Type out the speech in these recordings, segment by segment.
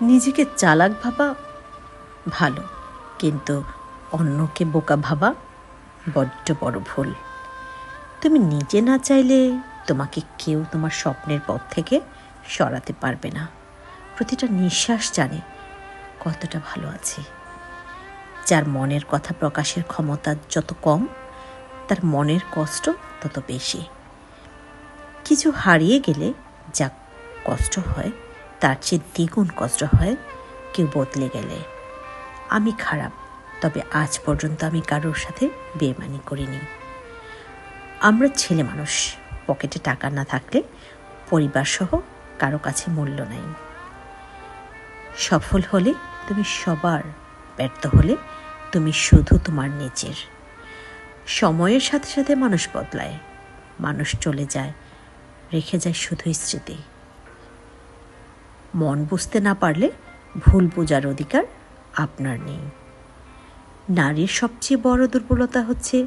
নিজেকে চালাক ভাবা ভালো, কিন্তু অন্যকে বোকা ভাবা বড্ড বড় ভুল। তুমি নিজে না চাইলে তোমাকে কেউ তোমার স্বপ্নের পথ থেকে সরাতে পারবে না। প্রতিটা নিঃশ্বাস জানে কতটা ভালো আছে। যার মনের কথা প্রকাশের ক্ষমতা যত কম, তার মনের কষ্ট তত বেশি। কিছু হারিয়ে গেলে যা কষ্ট হয় তার চেয়ে দ্বিগুণ কষ্ট হয় কেউ বদলে গেলে। আমি খারাপ, তবে আজ পর্যন্ত আমি কারোর সাথে বেমানি করিনি। আমরা ছেলে মানুষ, পকেটে টাকা না থাকলে পরিবার সহ কারও কাছে মূল্য নাই। সফল হলে তুমি সবার, ব্যর্থ হলে তুমি শুধু তোমার নিজের। সময়ের সাথে সাথে মানুষ বদলায়, মানুষ চলে যায়, রেখে যায় শুধুই স্মৃতি। মন বুঝতে না পারলে ভুল বোঝার অধিকার আপনার নেই। নারীর সবচেয়ে বড় দুর্বলতা হচ্ছে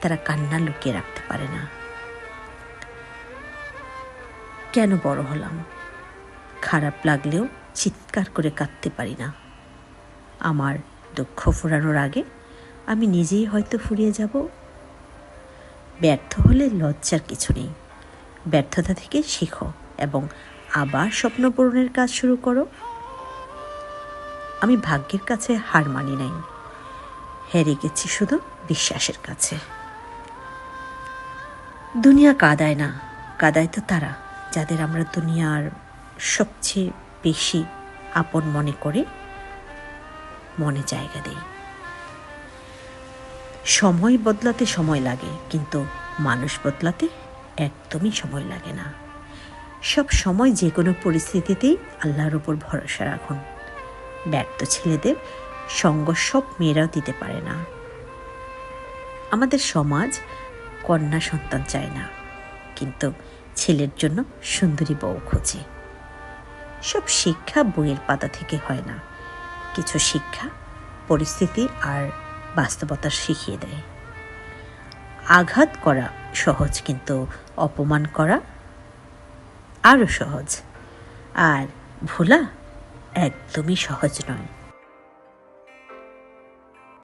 তারা কান্না লুকিয়ে রাখতে পারে না। কেন বড় হলাম? খারাপ লাগলেও চিৎকার করে কাঁদতে পারি না। আমার দুঃখ ফুরানোর আগে আমি নিজেই হয়তো ফুরিয়ে যাব। ব্যর্থ হলে লজ্জার কিছু নেই। ব্যর্থতা থেকে শেখো এবং আবার স্বপ্ন পূরণের কাজ শুরু করো। আমি ভাগ্যের কাছে হার মানি নাই। হেরে গেছি শুধু বিশ্বাসের কাছে। দুনিয়া কাদায় না, কাদায় তো তারা, যাদের আমরা দুনিয়ার সবচেয়ে বেশি আপন মনে করে, মনে জায়গা দেই। সময় বদলাতে সময় লাগে, কিন্তু মানুষ বদলাতে একদমই সময় লাগে না। সব সময় যে কোনো পরিস্থিতিতেই আল্লাহর উপর ভরসা রাখুন। ব্যর্থ ছেলেদের সঙ্গ সব মেয়েরাও দিতে পারে না। আমাদের সমাজ কন্যা সন্তান চায় না, কিন্তু ছেলের জন্য সুন্দরী বউ খোঁজে। সব শিক্ষা বইয়ের পাতা থেকে হয় না, কিছু শিক্ষা পরিস্থিতি আর বাস্তবতা শিখিয়ে দেয়। আঘাত করা সহজ, কিন্তু অপমান করা আরও সহজ। আর ভোলা একদমই সহজ নয়।